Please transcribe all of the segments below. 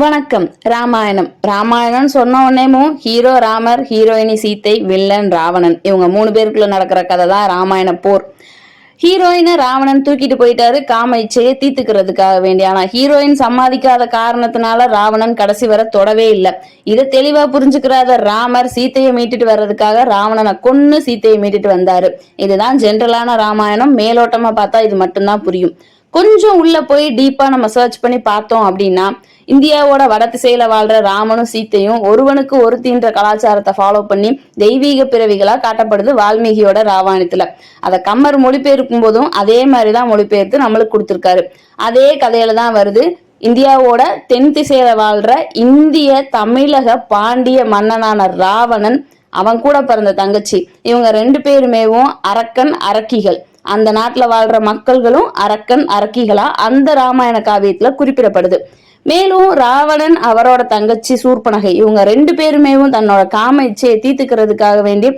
வணக்கம். ராமாயணம். ராமாயணம் சொன்ன உடனேமும் ஹீரோ ராமர் ஹீரோயினி சீத்தை வில்லன் ராவணன் இவங்க மூணு பேருக்குள்ள நடக்கிற கதை தான் ராமாயண போர். ஹீரோயினை ராவணன் தூக்கிட்டு போயிட்டாரு. காம இச்சையை தீர்த்துக்கிறதுக்காக வேண்டி. ஆனா ஹீரோயின் சம்பாதிக்காத காரணத்தினால ராவணன் கடைசி வரை தொடவே இல்லை. இதை தெளிவா புரிஞ்சுக்கிறாத ராமர் சீத்தையை மீட்டுட்டு வர்றதுக்காக ராவணனை கொன்னு சீத்தையை மீட்டுட்டு வந்தாரு. இதுதான் ஜென்ரலான ராமாயணம். மேலோட்டமா பார்த்தா இது மட்டும்தான் புரியும். கொஞ்சம் உள்ள போய் டீப்பா நம்ம சர்ச் பண்ணி பார்த்தோம் அப்படின்னா இந்தியாவோட வட திசையில வாழ்ற ராமனும் சீத்தையும் ஒருவனுக்கு ஒருத்தின்ற கலாச்சாரத்தை ஃபாலோ பண்ணி தெய்வீக பிறவிகளா காட்டப்படுது வால்மீகியோட ராமாயணத்துல. அதை கம்மர் மொழிபெயர்க்கும் போதும் அதே மாதிரிதான் மொழிபெயர்த்து நம்மளுக்கு கொடுத்துருக்காரு. அதே கதையில தான் வருது. இந்தியாவோட தென் திசையில வாழ்ற இந்திய தமிழக பாண்டிய மன்னனான ராவணன் அவன் கூட பிறந்த தங்கச்சி. இவங்க ரெண்டு பேருமேவும் அரக்கன் அரக்கிகள். அந்த நாட்டுல வாழ்ற மக்கள்களும் அரக்கன் அரக்கிகளா அந்த ராமாயண காவியத்துல குறிப்பிடப்படுது. மேலும் ராவணன் அவரோட தங்கச்சி சூர்பனகை இவங்க ரெண்டு பேருமேவும் தன்னோட காம இச்சையை தீர்த்துக்கிறதுக்காக வேண்டி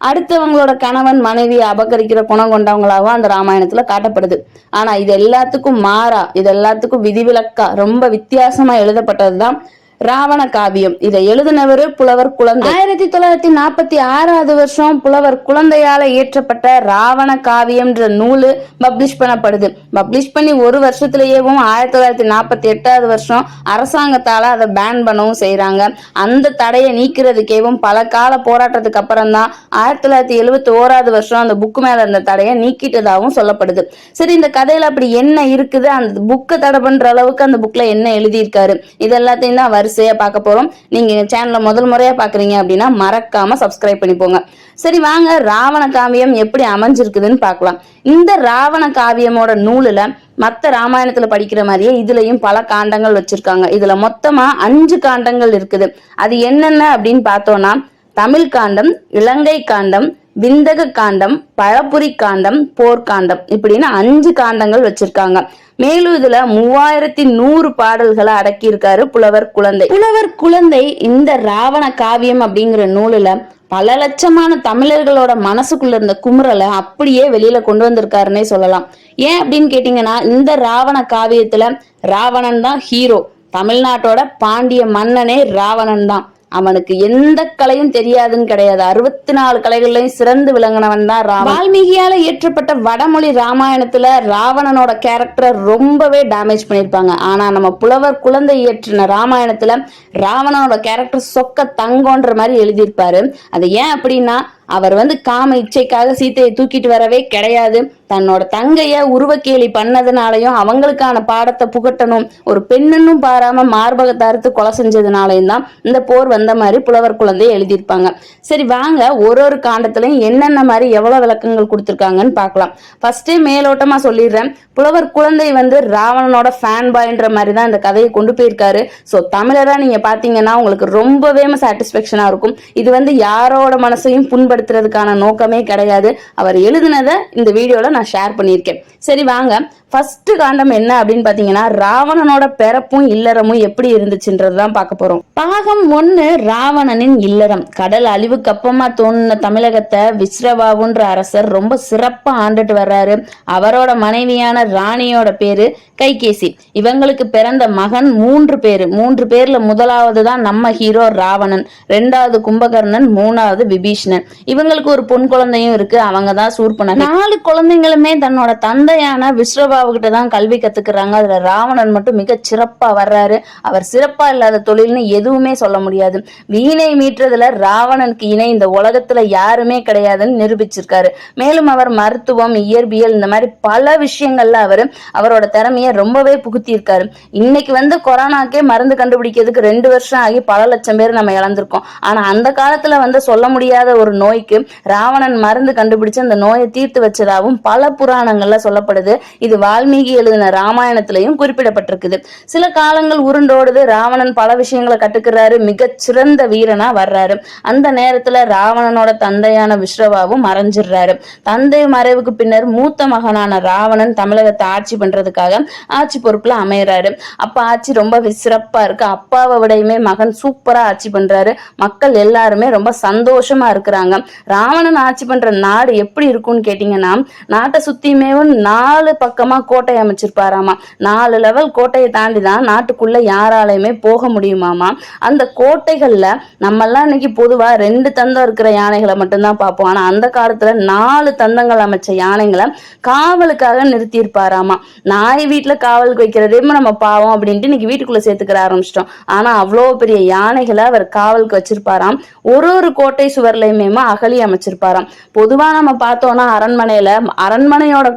அடுத்தவங்களோட கணவன் மனைவியை அபகரிக்கிற குணம் கொண்டவங்களாகவும் அந்த ராமாயணத்துல காட்டப்படுது. ஆனா இது எல்லாத்துக்கும் மாறா இது எல்லாத்துக்கும் விதிவிலக்கா ரொம்ப வித்தியாசமா எழுதப்பட்டதுதான் ராவண காவியம். இதை எழுதினவரு புலவர் குழந்தை. ஆயிரத்தி தொள்ளாயிரத்தி நாற்பத்தி ஆறாவது வருஷம் புலவர் குழந்தையால இயற்றப்பட்ட ராவண காவியம்ன்ற நூலு பப்ளிஷ் பண்ணப்படுது. பப்ளிஷ் பண்ணி ஒரு வருஷத்திலேயேவும் ஆயிரத்தி தொள்ளாயிரத்தி நாற்பத்தி எட்டாவது வருஷம் அரசாங்கத்தால அதை பேன் பண்ணவும் செய்யறாங்க அந்த தடையை நீக்கிறதுக்கேவும் பல கால போராட்டத்துக்கு அப்புறம் தான் ஆயிரத்தி தொள்ளாயிரத்தி எழுபத்தி ஓராவது வருஷம் அந்த புக்கு மேல இருந்த தடையை நீக்கிட்டதாகவும் சொல்லப்படுது. சரி இந்த கதையில அப்படி என்ன இருக்குது? அந்த புக்கை தடை பண்ற அளவுக்கு அந்த புக்ல என்ன எழுதியிருக்காரு? இது எல்லாத்தையும் தான் வரிசையா பார்க்க போறோம். நீங்க எங்க சேனல்ல முதல் முறையா பாக்குறீங்க அப்படின்னா மறக்காம சப்ஸ்கிரைப் பண்ணி போங்க சரி வாங்க. ராவண காவியம் எப்படி அமைஞ்சிருக்குதுன்னு பார்க்கலாம். இந்த ராவண காவியமோட நூலுல மத்த ராமாயணத்துல படிக்கிற மாதிரியே இதுலயும் பல காண்டங்கள் வச்சிருக்காங்க. இதுல மொத்தமா அஞ்சு காண்டங்கள் இருக்குது. அது என்னென்ன அப்படின்னு பார்த்தோம்னா தமிழ் காண்டம் இலங்கை காண்டம் விந்தக காந்தம் பழப்புரி காந்தம் போர்க்காந்தம் இப்படின்னு அஞ்சு காந்தங்கள் வச்சிருக்காங்க. மேலும் இதுல மூவாயிரத்தி நூறு பாடல்களை அடக்கியிருக்காரு புலவர் குழந்தை. புலவர் குழந்தை இந்த ராவண காவியம் அப்படிங்கிற நூலுல பல லட்சமான தமிழர்களோட மனசுக்குள்ள இருந்த குமுறலை அப்படியே வெளியில கொண்டு வந்திருக்காருன்னே சொல்லலாம். ஏன் அப்படின்னு கேட்டீங்கன்னா இந்த ராவண காவியத்துல ராவணன் தான் ஹீரோ தமிழ்நாட்டோட பாண்டிய மன்னனே ராவணன் தான். அவனுக்கு எந்த கலையும் தெரியாதுன்னு கிடையாது. அறுபத்தி நாலு கலைகள்லையும் சிறந்து விளங்கினவன் தான் ராம வால்மீகியால இயற்றப்பட்ட வடமொழி ராமாயணத்துல ராவணனோட கேரக்டரை ரொம்பவே டேமேஜ் பண்ணியிருப்பாங்க. ஆனா நம்ம புலவர் குழந்தை இயற்றின ராமாயணத்துல ராவணனோட கேரக்டர் சொக்க தங்கோன்ற மாதிரி எழுதியிருப்பாரு. அது ஏன் அப்படின்னா அவர் வந்து காம இச்சைக்காக சீத்தையை தூக்கிட்டு வரவே கிடையாது. தன்னோட தங்கைய உருவக்கேலி பண்ணதுனாலையும் அவங்களுக்கான பாடத்தை புகட்டணும். ஒரு பெண்ணுன்னும் பாராம மார்பகத்தை அறுத்து கொலை செஞ்சதுனாலையும் தான் இந்த போர் வந்த மாதிரி புலவர் குழந்தை எழுதியிருப்பாங்க. சரி வாங்க. ஒரு ஒரு காண்டத்திலையும் என்னென்ன மாதிரி எவ்வளவு விளக்கங்கள் கொடுத்துருக்காங்கன்னு பார்க்கலாம். ஃபர்ஸ்டே மேலோட்டமா சொல்லிடுறேன். புலவர் குழந்தை வந்து ராவணனோட ஃபேன் பாய்ன்ற மாதிரி தான் இந்த கதையை கொண்டு போயிருக்காரு. ஸோ தமிழராக நீங்கள் பார்த்தீங்கன்னா உங்களுக்கு ரொம்பவே சாட்டிஸ்ஃபேக்ஷனாக இருக்கும். இது வந்து யாரோட மனசையும் புண்படுத்துறதுக்கான நோக்கமே கிடையாது. அவர் எழுதினதை இந்த வீடியோவில் நான் ஷேர் பண்ணியிருக்கேன். சரி வாங்க. ஃபர்ஸ்ட் காண்டம் என்ன அப்படின்னு பாத்தீங்கன்னா ராவணனோட பிறப்பும் இல்லறமும் எப்படி இருந்துச்சுன்றது தான் பார்க்க போறோம். பாகம் ஒன்னு ராவணனின் இல்லறம். கடல் அழிவுக்கு அப்புறமா தோணுன தமிழகத்தை விஸ்ரவாவுன்ற அரசர் ரொம்ப சிறப்பா ஆண்டுட்டு வர்றாரு. அவரோட மனைவியான ராணியோட பேரு கைகேசி. இவங்களுக்கு பிறந்த மகன் மூன்று பேரு. மூன்று பேர்ல முதலாவது தான் நம்ம ஹீரோ ராவணன். ரெண்டாவது கும்பகர்ணன் மூணாவது விபீஷ்ணன். இவங்களுக்கு ஒரு பொன் குழந்தையும் இருக்கு. அவங்க தான் சூர்பன நாலு குழந்தைங்களுமே தன்னோட தந்தையான விஸ்வபாவுகிட்ட தான் கல்வி கத்துக்கிறாங்க. அதுல ராவணன் மட்டும் மிக சிறப்பா வர்றாரு. அவர் சிறப்பா இல்லாத தொழில்னு எதுவுமே சொல்ல முடியாது. வீணை மீட்டுறதுல ராவணனுக்கு இணை இந்த உலகத்துல யாருமே கிடையாதுன்னு நிரூபிச்சிருக்காரு. மேலும் அவர் மருத்துவம் இயற்பியல் இந்த மாதிரி பல விஷயங்கள்ல அவர் அவரோட திறமைய ரொம்பவே புகுத்தியிருக்காரு. இன்னைக்கு வந்து கொரோனாக்கே மருந்து கண்டுபிடிக்கிறதுக்கு ரெண்டு வருஷம் ஆகி பல லட்சம் பேர் நம்ம இழந்திருக்கோம். ஆனா அந்த காலத்துல வந்து சொல்ல முடியாத ஒரு நோய்க்கு ராவணன் மருந்து கண்டுபிடிச்சு அந்த நோயை தீர்த்து வச்சதாகவும் பல புராணங்கள்ல சொல்லப்படுது. இது வால்மீகி எழுதின ராமாயணத்திலையும் குறிப்பிடப்பட்டிருக்குது. சில காலங்கள் உருண்டோடுது ராவணன் பல விஷயங்களை கட்டுக்கிறாரு மிக சிறந்த வீரனா வர்றாரு. அந்த நேரத்துல ராவணனோட தந்தையான விஸ்ரவாவும் மறைஞ்சிடுறாரு. தந்தை மறைவுக்கு பின்னர் மூத்த மகனான ராவணன் தமிழக தமிழகத்தை ஆட்சி பண்றதுக்காக ஆட்சி பொறுப்புல அமையறாரு. அப்ப ஆட்சி ரொம்ப சிறப்பா இருக்கு. அப்பாவை விடையுமே மகன் சூப்பரா ஆட்சி பண்றாரு. மக்கள் எல்லாருமே ரொம்ப சந்தோஷமா இருக்கிறாங்க. ராவணன் ஆட்சி பண்ற நாடு எப்படி இருக்கும்னு கேட்டீங்கன்னா நாட்டை சுத்தியுமே நாலு பக்கமா கோட்டை அமைச்சிருப்பாராமா. நாலு லெவல் கோட்டையை தாண்டி தான் நாட்டுக்குள்ள யாராலையுமே போக முடியுமாமா. அந்த கோட்டைகள்ல நம்மெல்லாம் இன்னைக்கு பொதுவா ரெண்டு தந்தம் இருக்கிற யானைகளை மட்டும்தான் பார்ப்போம். ஆனா அந்த காலத்துல நாலு தந்தங்கள் அமைச்ச யானைகளை காவலுக்காக நிறுத்தியிருப்பாங்க. நிறுத்தியிருப்பாராமா நாய் வீட்டுல காவலுக்கு வைக்கிறதே நம்ம பாவம் அப்படின்ட்டு இன்னைக்கு வீட்டுக்குள்ள சேர்த்துக்கிற ஆரம்பிச்சிட்டோம். ஆனா அவ்வளோ பெரிய யானைகளை அவர் காவலுக்கு வச்சிருப்பாராம். ஒரு ஒரு கோட்டை சுவர்லையுமே அகழி அமைச்சிருப்பாராம். பொதுவா நம்ம பார்த்தோம்னா அரண்மனையில அரண்மனையோட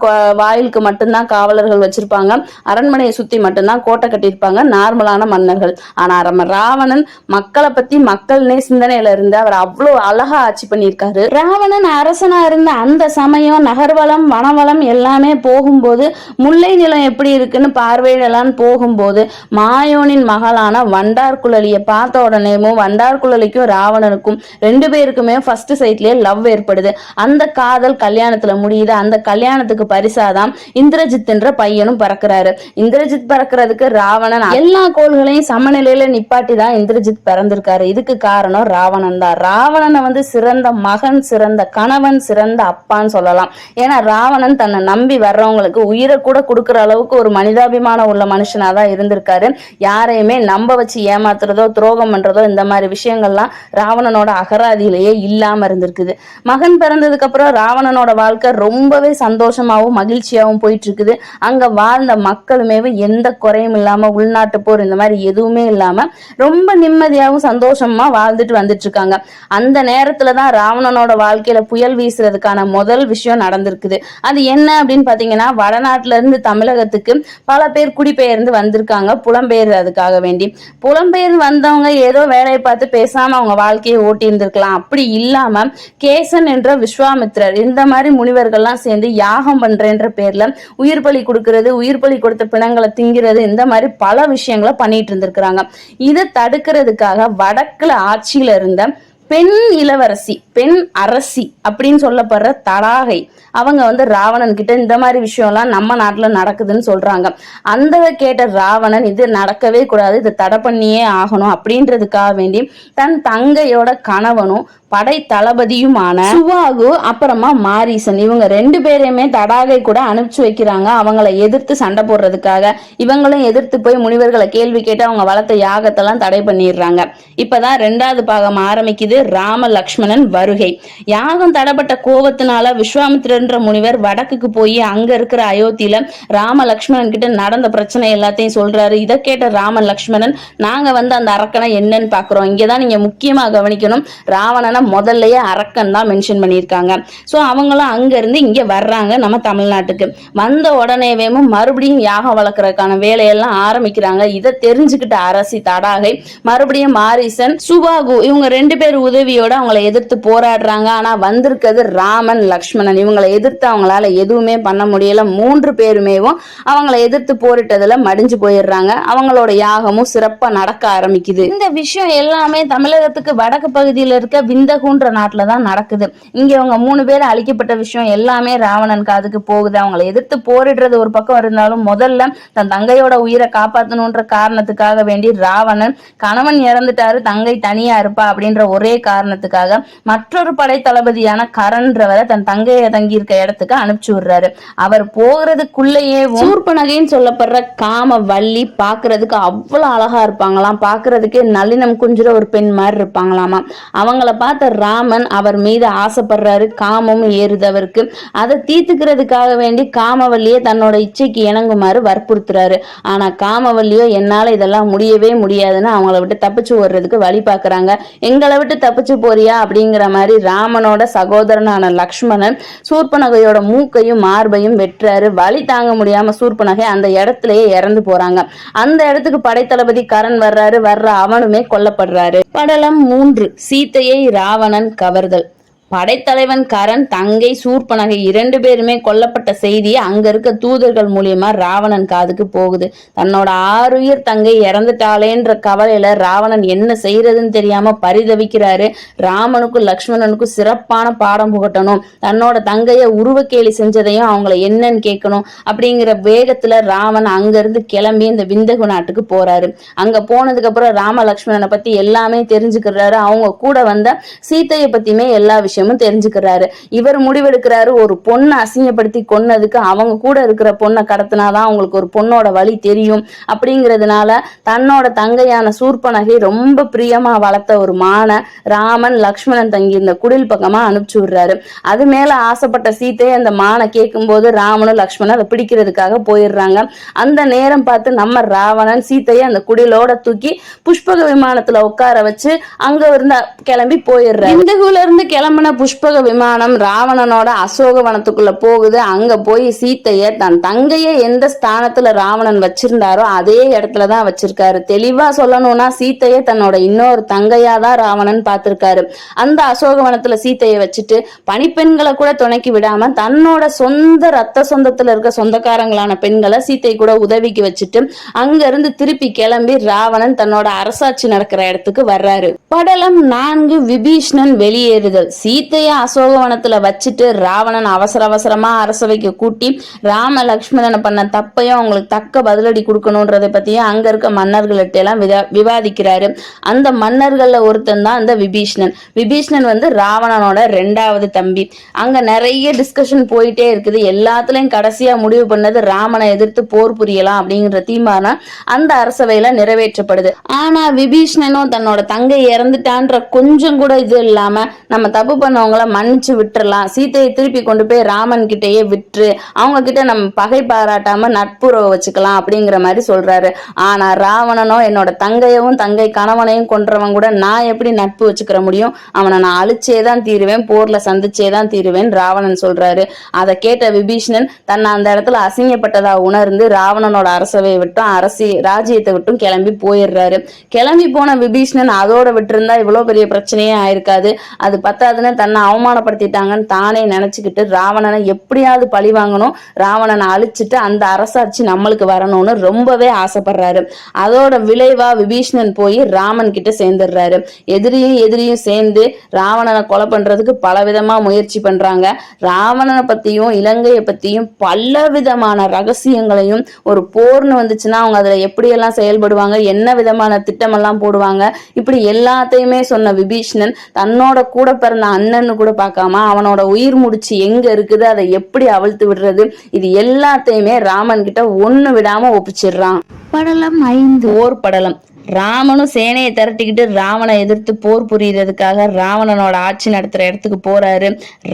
வாயிலுக்கு மட்டும்தான் காவலர்கள் வச்சிருப்பாங்க. அரண்மனையை சுத்தி மட்டும்தான் கோட்டை கட்டியிருப்பாங்க நார்மலான மன்னர்கள். ஆனா நம்ம ராவணன் மக்களை பத்தி மக்கள்னே சிந்தனையில இருந்து அவர் அவ்வளோ அழகா ஆட்சி பண்ணியிருக்காரு. ராவணன் அரசனா இருந்த அந்த சமயம் நகர்வளம் வனவளம் எல்லாமே போகும்போது முல்லை நிலம் எப்படி இருக்குன்னு பார்வையிடலான்னு போகும்போது மாயோனின் மகளான வண்டார் குழலியை பார்த்த உடனேவும் வண்டார் குழலிக்கும் ராவணனுக்கும் ரெண்டு பேருக்குமே ஃபர்ஸ்ட் சைட்லயே லவ் ஏற்படுது. அந்த காதல் கல்யாணத்துல முடியுது. அந்த கல்யாணத்துக்கு பரிசாதான் இந்திரஜித் என்ற பையனும் பறக்கிறாரு. இந்திரஜித் பிறக்கிறதுக்கு ராவணன் எல்லா கோள்களையும் சமநிலையில நிப்பாட்டி தான் இந்திரஜித் பிறந்திருக்காரு. இதுக்கு காரணம் ராவணன் தான். ராவணனை வந்து சிறந்த மகன் சிறந்த கணவன் சிறந்த அப்பான்னு சொல்லலாம். ஏன்னா ராவணன் தன்னை நம்பி வர்றவங்களுக்கு உயிரை கூட கொடுக்குற அளவுக்கு ஒரு மனிதாபிமானம் உள்ள மனுஷனா தான் இருந்திருக்காரு. யாரையுமே நம்ப வச்சு ஏமாத்துறதோ துரோகம் பண்றதோ இந்த மாதிரி விஷயங்கள்லாம் ராவணனோட அகராதியிலேயே இல்லாம இருந்திருக்குது. மகன் பிறந்ததுக்கு அப்புறம் ராவணனோட வாழ்க்கை ரொம்பவே சந்தோஷமாவும் மகிழ்ச்சியாவும் போயிட்டு இருக்குது அங்க வாழ்ந்த மக்களுமே எந்த குறையும் இல்லாம உள்நாட்டு போர் இந்த மாதிரி எதுவுமே இல்லாம ரொம்ப நிம்மதியாகவும் சந்தோஷமா வாழ்ந்துட்டு வந்துட்டு இருக்காங்க அந்த நேரத்தில் தான் ராவணனோட வாழ்க்கையில புயல் வீசுறதுக்கான முதல் விஷயம் நடந்திருக்குது. அது என்ன அப்படின்னு பாத்தீங்கன்னா வடநாட்டுல இருந்து தமிழகத்துக்கு பல பேர் குடிபெயர்ந்து வந்திருக்காங்க. புலம்பெயர்றதுக்காக வேண்டி. புலம்பெயர்ந்து வந்தவங்க ஏதோ வேலையை பார்த்து பேசாம அவங்க வாழ்க்கையை ஓட்டி இருந்திருக்கலாம் அப்படி இல்லாம கேசன் என்ற விஸ்வாமித்ரர் இந்த மாதிரி முனிவர்கள்லாம் சேர்ந்து யாகம் பண்றேன்ற பேர்ல உயிர் பலி கொடுக்கறது உயிர் பலி கொடுத்த பிணங்களை திங்கிறது இந்த மாதிரி பல விஷயங்களை பண்ணிட்டு இருந்திருக்கிறாங்க. இதை தடுக்கிறதுக்காக வடக்குல ஆட்சியில இருந்த பெண் இளவரசி பெண் அரசி அப்படின்னு சொல்லப்படுற தடாகை. அவங்க வந்து ராவணன் கிட்ட இந்த மாதிரி விஷயம்லாம் நம்ம நாட்டுல நடக்குதுன்னு சொல்றாங்க. அந்த கேட்ட ராவணன் இது நடக்கவே கூடாது இது தடை பண்ணியே ஆகணும் அப்படின்றதுக்காக வேண்டி தன் தங்கையோட கணவனும் படை தளபதியுமான சுவாகு அப்புறமா மாரீசன். இவங்க ரெண்டு பேரையுமே தடாகை கூட அனுப்பிச்சு வைக்கிறாங்க. அவங்கள எதிர்த்து சண்டை போடுறதுக்காக. இவங்களும் எதிர்த்து போய் முனிவர்களை கேள்வி கேட்டு அவங்க வளர்த்த யாகத்தெல்லாம் தடை பண்ணிடுறாங்க. இப்பதான் ரெண்டாவது பாகம் ஆரம்பிக்குது. ராம லக்ஷ்மணன் வருகை. யாகம் தடைப்பட்ட கோவத்தினால விஸ்வாமித்திரன்ற முனிவர் வடக்குக்கு போய் அங்க இருக்கிற அயோத்தியில ராம லக்ஷ்மணன் கிட்ட நடந்த பிரச்சனை எல்லாத்தையும் சொல்றாரு. இதை கேட்ட ராம லக்ஷ்மணன் நாங்க வந்து அந்த அரக்கனை என்னன்னு பாக்குறோம். இங்கதான் நீங்க முக்கியமா கவனிக்கணும். ராவணன் முதல்லயே அரக்கன் தான் மென்ஷன் பண்ணியிருக்காங்க. ஸோ அவங்களும் அங்க இருந்து இங்க வர்றாங்க நம்ம தமிழ்நாட்டுக்கு. வந்த உடனேவேமும் மறுபடியும் யாகம் வளர்க்கறதுக்கான வேலையெல்லாம் ஆரம்பிக்கிறாங்க. இதை தெரிஞ்சுக்கிட்ட அரசி தடாகை மறுபடியும் மாரிசன் சுபாகு இவங்க ரெண்டு பேர் உதவியோட அவங்கள எதிர்த்து போராடுறாங்க. ஆனா வந்திருக்கிறது ராமன் லக்ஷ்மணன். இவங்களை எதிர்த்து அவங்களால எதுவுமே பண்ண முடியல. மூன்று பேருமேவும் அவங்கள எதிர்த்து போரிட்டதுல மடிஞ்சு போயிடுறாங்க. அவங்களோட யாகமும் சிறப்பா நடக்க ஆரம்பிக்குது. இந்த விஷயம் எல்லாமே தமிழகத்துக்கு வடக்கு பகுதியில் இருக்க விந்தகுன்ற நாட்டில் தான் நடக்குது. இங்கே அவங்க மூணு பேர் அழிக்கப்பட்ட விஷயம் எல்லாமே ராவணன் காதுக்கு போகுது. அவங்கள எதிர்த்து போரிடுறது ஒரு பக்கம் இருந்தாலும் முதல்ல தன் தங்கையோட உயிரை காப்பாத்தணுன்ற காரணத்துக்காக வேண்டி ராவணன் கணவன் இறந்துட்டாரு தங்கை தனியா இருப்பா அப்படின்ற ஒரே காரணத்துக்காக மற்றொரு படை தளபதியான கரன்றவரை தன் தங்கையை தங்கி இருக்க இடத்துக்கு அனுப்பிச்சு விடுறாரு. அவர் போகிறதுக்குள்ளேயே ஊர்பனகைன்னு சொல்லப்படுற காம வள்ளி பாக்குறதுக்கு அவ்வளவு அழகா இருப்பாங்களாம். பாக்குறதுக்கே நளினம் குஞ்சுற ஒரு பெண் மாதிரி இருப்பாங்களாமா. அவங்கள பார்த்து பார்த்த ராமன் அவர் மீது ஆசைப்படுறாரு காமம் ஏறுதவருக்கு. அதை தீர்த்துக்கிறதுக்காக வேண்டி காமவல்லியை தன்னோட இச்சைக்கு இணங்குமாறு வற்புறுத்துறாரு. ஆனா காமவல்லியோ என்னால இதெல்லாம் முடியவே முடியாதுன்னு அவங்கள விட்டு தப்பிச்சு ஓடுறதுக்கு வழி பார்க்கறாங்க. எங்களை விட்டு தப்பிச்சு போறியா அப்படிங்கிற மாதிரி ராமனோட சகோதரனான லக்ஷ்மணன் சூர்பனகையோட மூக்கையும் மார்பையும் வெட்டுறாரு. வழி தாங்க முடியாம சூர்பனகை அந்த இடத்துலயே இறந்து போறாங்க. அந்த இடத்துக்கு படைத்தளபதி கரண் வர்றாரு. வர்ற அவனுமே கொல்லப்படுறாரு. படலம் மூன்று. சீத்தையை ராவணன் கவர்தல். படைத்தலைவன் கரண் தங்கை சூர்பனகை இரண்டு பேருமே கொல்லப்பட்ட செய்தி அங்க இருக்க தூதர்கள் மூலியமா ராவணன் காதுக்கு போகுது. தன்னோட ஆறுயிர் தங்கை இறந்துட்டாளேன்ற கவலையில ராவணன் என்ன செய்யறதுன்னு தெரியாம பரிதவிக்கிறாரு. ராமனுக்கும் லக்ஷ்மணனுக்கும் சிறப்பான பாடம் புகட்டணும். தன்னோட தங்கைய உருவக்கேலி செஞ்சதையும் அவங்கள என்னன்னு கேட்கணும். அப்படிங்கிற வேகத்துல ராவன் அங்க இருந்து கிளம்பி இந்த விந்தகு நாட்டுக்கு போறாரு. அங்க போனதுக்கு அப்புறம் ராம லக்ஷ்மணனை பத்தி எல்லாமே தெரிஞ்சுக்கிறாரு. அவங்க கூட வந்த சீத்தையை பத்தியுமே எல்லா விஷயம் விஷயமும் தெரிஞ்சுக்கிறாரு. இவர் முடிவெடுக்கிறாரு ஒரு பொண்ணை அசிங்கப்படுத்தி கொன்னதுக்கு அவங்க கூட இருக்கிற பொண்ணை கடத்தினாதான் அவங்களுக்கு ஒரு பொண்ணோட வழி தெரியும். அப்படிங்கிறதுனால தன்னோட தங்கையான சூர்பனகை ரொம்ப பிரியமா வளர்த்த ஒரு மான ராமன் லக்ஷ்மணன் தங்கி இந்த குடில் பக்கமா அனுப்பிச்சு விடுறாரு. அது மேல ஆசைப்பட்ட சீத்தை அந்த மானை கேட்கும்போது ராமனும் லக்ஷ்மணன் அதை பிடிக்கிறதுக்காக போயிடுறாங்க. அந்த நேரம் பார்த்து நம்ம ராவணன் சீத்தையை அந்த குடிலோட தூக்கி புஷ்பக விமானத்துல உட்கார வச்சு அங்க இருந்த கிளம்பி போயிடுறாரு. இந்த இருந்து கிளம்பின புஷ்பக விமானம் ராவணனோட அசோகவனத்துக்குள்ள போகுது. அங்க போய் சீத்தைய தன் தங்கைய எந்த ஸ்தானத்துல ராவணன் வச்சிருந்தாரோ அதே இடத்துல தான் வச்சிருக்காரு. தெளிவா சொல்லணும்னா சீத்தைய தன்னோட இன்னொரு தங்கையா தான் ராவணன் பார்த்திருக்காரு. அந்த அசோகவனத்துல சீத்தைய வச்சுட்டு பணிப்பெண்களை கூட துணைக்கி விடாம தன்னோட சொந்த ரத்த சொந்தத்துல இருக்க சொந்தக்காரங்களான பெண்களை சீத்தை கூட உதவிக்கு வச்சுட்டு அங்க இருந்து திருப்பி கிளம்பி ராவணன் தன்னோட அரசாட்சி நடக்கிற இடத்துக்கு வர்றாரு. படலம் நான்கு விபீஷ்ணன் வெளியேறுதல். சீத்தைய அசோகவனத்துல வச்சுட்டு ராவணன் அவசர அவசரமா அரசவைக்கு கூட்டி ராம லக்ஷ்மணனை பண்ண தப்பையும் அவங்களுக்கு தக்க பதிலடி கொடுக்கணுன்றதை பத்தியும் அங்க இருக்க மன்னர்கள்ட்ட எல்லாம் விவாதிக்கிறாரு. அந்த மன்னர்கள்ல ஒருத்தன் தான் அந்த விபீஷ்ணன். விபீஷ்ணன் வந்து ராவணனோட ரெண்டாவது தம்பி. அங்க நிறைய டிஸ்கஷன் போயிட்டே இருக்குது. எல்லாத்துலயும் கடைசியா முடிவு பண்ணது ராமனை எதிர்த்து போர் புரியலாம் அப்படிங்கிற தீர்மானம் அந்த அரசவையில நிறைவேற்றப்படுது. ஆனா விபீஷ்ணனும் தன்னோட தங்கை இறந்துட்டான்ற கொஞ்சம் கூட இது இல்லாம நம்ம தப்பு பண்ணவங்கள மன்னிச்சு விட்டுறலாம். சீத்தையை திருப்பி கொண்டு போய் ராமன் கிட்டேயே விட்டுரு. அவங்க கிட்ட நம்ம பகை பாராட்டாம நட்புறவை வச்சுக்கலாம் அப்படிங்கிற மாதிரி சொல்றாரு. ஆனா ராவணனோ என்னோட தங்கையவும் தங்கை கணவனையும் கொன்றவன் கூட நான் எப்படி நட்பு வச்சுக்கிற முடியும்? அவனை நான் அழிச்சே தான் தீருவேன் போர்ல சந்திச்சே தான் தீருவேன் ராவணன் சொல்றாரு. அதை கேட்ட விபீஷ்ணன் தன்னை அந்த இடத்துல அசிங்கப்பட்டதா உணர்ந்து ராவணனோட அரசவையை விட்டும் அரசி ராஜ்யத்தை விட்டும் கிளம்பி போயிடுறாரு. கிளம்பி போன விபீஷ்ணன் அதோட விட்டுருந்தா இவ்வளவு பெரிய பிரச்சனையே ஆயிருக்காது. அது பத்தாதுன்னு தன்னை அவமானப்படுத்திட்டாங்கன்னு தானே நினைச்சுக்கிட்டு ராவணனை எப்படியாவது பழி வாங்கணும். ராவணனை அழிச்சிட்டு அந்த அரசாட்சி நம்மளுக்கு வரணும்னு ரொம்பவே ஆசைப்படுறாரு. அதோட விளைவா விபீஷ்ணன் போய் ராமன் கிட்ட சேர்ந்துடுறாரு. எதிரியும் எதிரியும் சேர்ந்து ராவணனை கொலை பண்றதுக்கு பல விதமா முயற்சி பண்றாங்க. ராவணனை பத்தியும் இலங்கையை பத்தியும் பல விதமான ரகசியங்களையும் ஒரு போர்னு வந்துச்சுன்னா அவங்க அதுல எப்படியெல்லாம் செயல்படுவாங்க என்ன விதமான திட்டமெல்லாம் போடுவாங்க இப்படி எல்லாத்தையுமே சொன்ன விபீஷ்ணன் தன்னோட கூட பிறந்த அண்ணன்னு கூட பார்க்காம அவனோட உயிர் முடிச்சு எங்க இருக்குது அதை எப்படி அவிழ்த்து விடுறது? இது எல்லாத்தையுமே ராமன் கிட்ட ஒண்ணு விடாம ஒப்பிச்சிடுறான். படலம் ஐந்து. ஓர் படலம். ராமனும் சேனையை திரட்டிக்கிட்டு ராவணை எதிர்த்து போர் புரியறதுக்காக ராவணனோட ஆட்சி நடத்துற இடத்துக்கு போறாரு.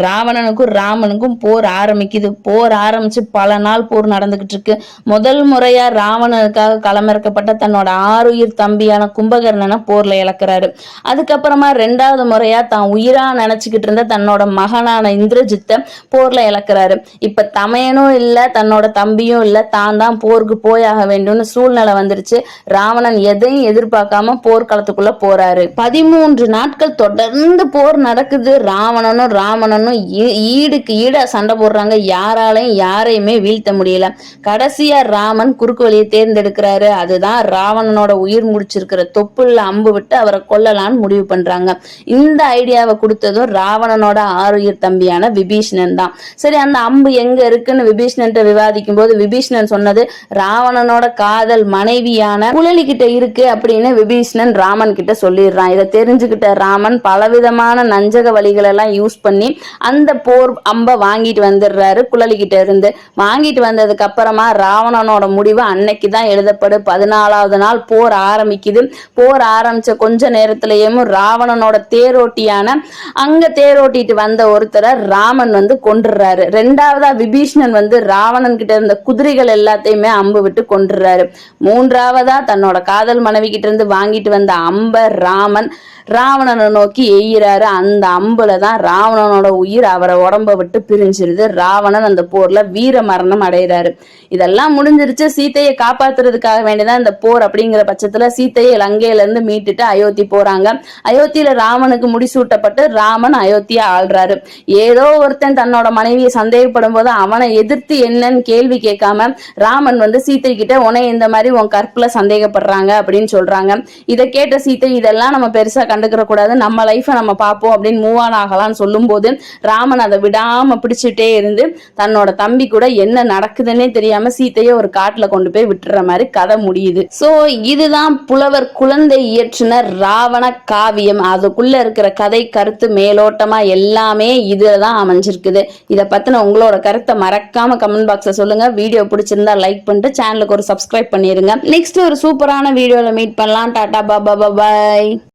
ராவணனுக்கும் ராமனுக்கும் போர் ஆரம்பிக்குது. போர் ஆரம்பிச்சு பல நாள் போர் நடந்துகிட்டு இருக்கு. முதல் முறையா ராவணனுக்காக களமிறக்கப்பட்ட தன்னோட ஆறுயிர் தம்பியான கும்பகர்ணனை போர்ல இழக்கிறாரு. அதுக்கப்புறமா ரெண்டாவது முறையா தான் உயிரா நினைச்சுக்கிட்டு இருந்த தன்னோட மகனான இந்திரஜித்தை போர்ல இழக்கிறாரு. இப்ப தமையனும் இல்ல தன்னோட தம்பியும் இல்ல தான் தான் போருக்கு போயாக வேண்டும்னு சூழ்நிலை வந்துருச்சு. ராவணன் எதையும் எதிர்பார்க்காம போர்க்களத்துக்குள்ள போறாரு. பதிமூன்று நாட்கள் தொடர்ந்து போர் நடக்குது. ராவணனும் ராமணனும் ஈ- ஈடுக்கு ஈட சண்டை போடுறாங்க. யாராலையும் யாரையுமே வீழ்த்த முடியல. கடைசியா ராமன் குறுக்கு வழியை தேர்ந்தெடுக்கிறாரு. அதுதான் ராவணனோட உயிர் முடிச்சிருக்கிற தொப்புள்ள அம்பு விட்டு அவரை கொல்லலாம்னு முடிவு பண்றாங்க. இந்த ஐடியாவை கொடுத்ததும் ராவணனோட ஆறுயிர் தம்பியான விபீஷ்ணன் தான். சரி அந்த அம்பு எங்க இருக்குன்னு விபீஷ்ணன் விவாதிக்கும் போது விபீஷ்ணன் சொன்னது ராவணனோட காதல் மனைவியான குழலி கிட்ட இருக்கு. அப்படின்னு விபீஷ்ணன் ராமன் கிட்ட சொல்லிடுறான். இதை தெரிஞ்சுக்கிட்ட ராமன் பலவிதமான நஞ்சக வழிகள் எல்லாம் யூஸ் பண்ணி அந்த போர் அம்பை வாங்கிட்டு வந்துடுறாரு குழலி கிட்ட இருந்து. வாங்கிட்டு வந்ததுக்கு அப்புறமா ராவணனோட முடிவு அன்னைக்கு தான் எழுதப்படு. பதினாலாவது நாள் போர் ஆரம்பிக்குது. போர் ஆரம்பிச்ச கொஞ்ச நேரத்திலேயும் ராவணனோட தேரோட்டியான அங்க தேரோட்டிட்டு வந்த ஒருத்தரை ராமன் வந்து கொண்டுடுறாரு ரெண்டாவதா விபீஷ்ணன் வந்து ராவணன் கிட்ட இருந்த குதிரைகள் எல்லாத்தையுமே அம்பு விட்டு கொண்டுடுறாரு மூன்றாவதா தன்னோட காதல் மனைவி கிட்ட இருந்து வாங்கிட்டு வந்த அம்ப ராமன் ராவணனை நோக்கி எய்கிறாரு அந்த அம்புல தான் ராவணனோட உயிர் அவரை உடம்ப விட்டு பிரிஞ்சிருது. ராவணன் அந்த போர்ல வீர மரணம் அடைகிறாரு இதெல்லாம் முடிஞ்சிருச்சு. சீத்தையை காப்பாத்துறதுக்காக வேண்டியதான் இந்த போர் அப்படிங்கிற பட்சத்துல சீத்தையை லங்கையில இருந்து மீட்டுட்டு அயோத்தி போறாங்க. அயோத்தியில ராமனுக்கு முடிசூட்டப்பட்டு ராமன் அயோத்தியை ஆள்றாரு. ஏதோ ஒருத்தன் தன்னோட மனைவியை சந்தேகப்படும் போது அவனை எதிர்த்து என்னன்னு கேள்வி கேட்காம ராமன் வந்து சீத்தை கிட்ட உன இந்த மாதிரி உன் கற்புல சந்தேகப்படுறாங்க அப்படின்னு சொல்றாங்க. இதை கேட்ட சீத்தை இதெல்லாம் நம்ம பெருசா கண்டுக்கிற கூடாது. நம்ம லைஃபை நம்ம பார்ப்போம் அப்படின்னு மூவ் ஆன் ஆகலாம்னு சொல்லும்போது ராமன் அதை விடாம பிடிச்சிட்டே இருந்து தன்னோட தம்பி கூட என்ன நடக்குதுன்னே தெரியாம சீத்தையை ஒரு காட்டுல கொண்டு போய் விட்டுற மாதிரி கதை முடியுது. சோ இதுதான் புலவர் குழந்தை இயற்றின ராவண காவியம். அதுக்குள்ள இருக்கிற கதை கருத்து மேலோட்டமா எல்லாமே இதுலதான் அமைஞ்சிருக்குது. இதை பத்தின உங்களோட கருத்தை மறக்காம கமெண்ட் பாக்ஸ்ல சொல்லுங்க. வீடியோ பிடிச்சிருந்தா லைக் பண்ணிட்டு சேனலுக்கு ஒரு சப்ஸ்கிரைப் பண்ணிருங்க. நெக்ஸ்ட் ஒரு சூப்பரான வீடியோல மீட் பண்ணலாம். டாடா பாபா பாய்.